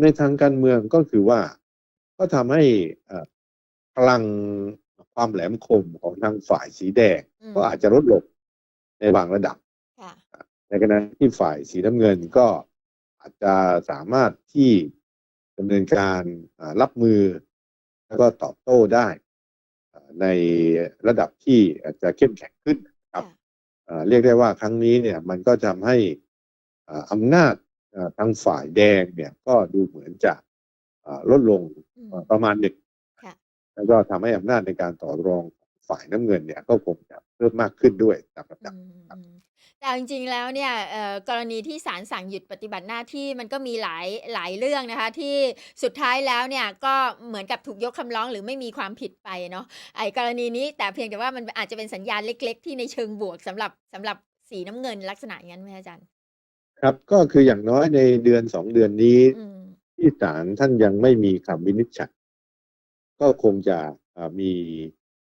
ในทางการเมืองก็คือว่าก็ทำให้เอ่อพลังความแหลมคมของทางฝ่ายสีแดงอืมก็อาจจะลดลงในบางระดับค่ะในขณะที่ฝ่ายสีน้ำเงินก็อาจจะสามารถที่ดำเนินการอ่ารับมือ แล้วก็ตอบโต้ได้อ่าในระดับที่อาจจะเข้มแข็งขึ้นนะครับค่ะอ่าเรียกได้ว่าครั้งนี้เนี่ยมันก็ทำให้อ่าอำนาจอ่า ทางฝ่ายแดงเนี่ยก็ดูเหมือนจะอ่าลดลงอืมอ่าประมาณหนึ่งค่ะแล้วก็ทำให้อำนาจในการต่อรองของฝ่ายน้ำเงินเนี่ยก็คงจะเพิ่มมากขึ้นด้วยตามลำดับอืมอืมแต่เอาจริงๆ แล้วเนี่ยเอ่อกรณีที่ศาลสั่งหยุดปฏิบัติหน้าที่มันก็มีหลายหลายเรื่องนะคะ ที่สุดท้ายแล้วเนี่ยก็เหมือนกับถูกยกคำร้องหรือไม่มีความผิดไปเนาะไอ้กรณีนี้แต่เพียงแต่ว่ามันอาจจะเป็นสัญญาณเล็ก ๆ ที่ในเชิงบวกสำหรับสำหรับสีน้ำเงินลักษณะอย่างนั้นไหมอาจารย์ ครับก็คืออย่างน้อยในเดือนสองเดือนนี้อืมที่ศาลท่านยังไม่มีคำวินิจฉัยก็คงจะอ่ามี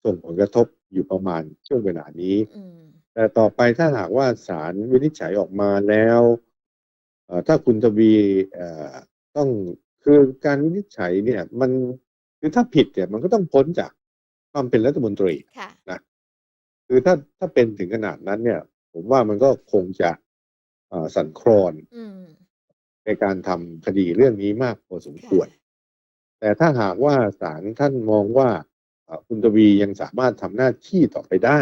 ส่งผลกระทบอยู่ประมาณช่วงเวลานี้อืมแต่ต่อไปถ้าหากว่าศาลวินิจฉัยออกมาแล้วเอ่อถ้าคุณทวีเอ่อต้องคือการวินิจฉัยเนี่ยมันคือถ้าผิดเนี่ยมันก็ต้องพ้นจากความเป็นรัฐมนตรีค่ะคือถ้าถ้าเป็นถึงขนาดนั้นเนี่ย ผมว่ามันก็คงจะเอ่อ สั่นคลอนอืมในการทำคดีเรื่องนี้มากพอสมควร แต่ถ้าหากว่าศาลท่านมองว่าเอ่อคุณทวียังสามารถทำหน้าที่ต่อไปได้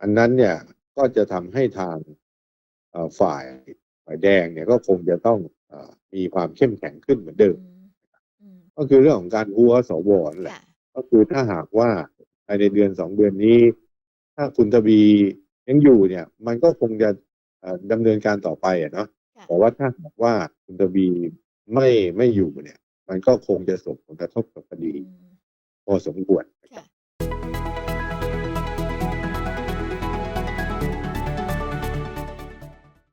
อันนั้นเนี่ยก็จะทำให้ทางเอ่อฝ่ายฝ่ายแดงเนี่ยก็คงจะต้องเออมีความเข้มแข็งขึ้นเหมือนเดิมอืมอืมก็คือเรื่องของการหัวสวนั่นแหละค่ะก็คือถ้าหากว่าภายในเดือนสองเดือนนี้ ถ้าคุณทวียังอยู่เนี่ย มันก็คงจะเอ่อ ดำเนินการต่อไปอะเนาะค่ะแต่ว่าถ้าหากว่าคุณทวีไม่ไม่อยู่เนี่ย มันก็คงจะส่งผลกระทบกับคดีอืมพอสมควรนะครับค่ะ